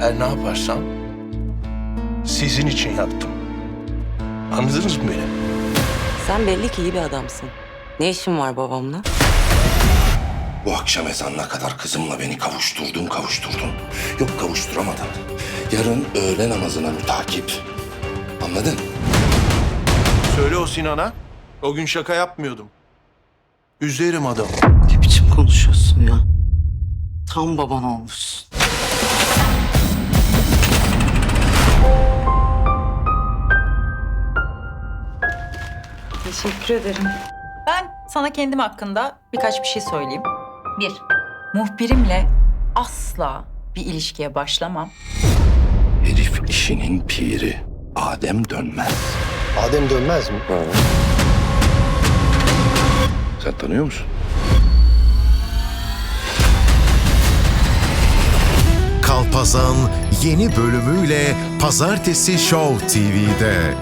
Her ne yaparsam sizin için yaptım. Anladınız mı beni? Sen belli ki iyi bir adamsın. Ne işin var babamla? Bu akşam ezanına kadar kızımla beni kavuşturdun kavuşturdun. Yok kavuşturamadın. Yarın öğle namazına mütakip. Anladın? Söyle o Sinan'a. O gün şaka yapmıyordum. Üzerim adamı. Ne biçim konuşuyorsun ya? Tam baban olmuşsun. Teşekkür ederim. Ben sana kendim hakkında birkaç bir şey söyleyeyim. Bir, muhbirimle asla bir ilişkiye başlamam. Herif işinin piri. Adem dönmez. Adem dönmez mi? Sen tanıyor musun? Kalpazan yeni bölümüyle Pazartesi Show TV'de.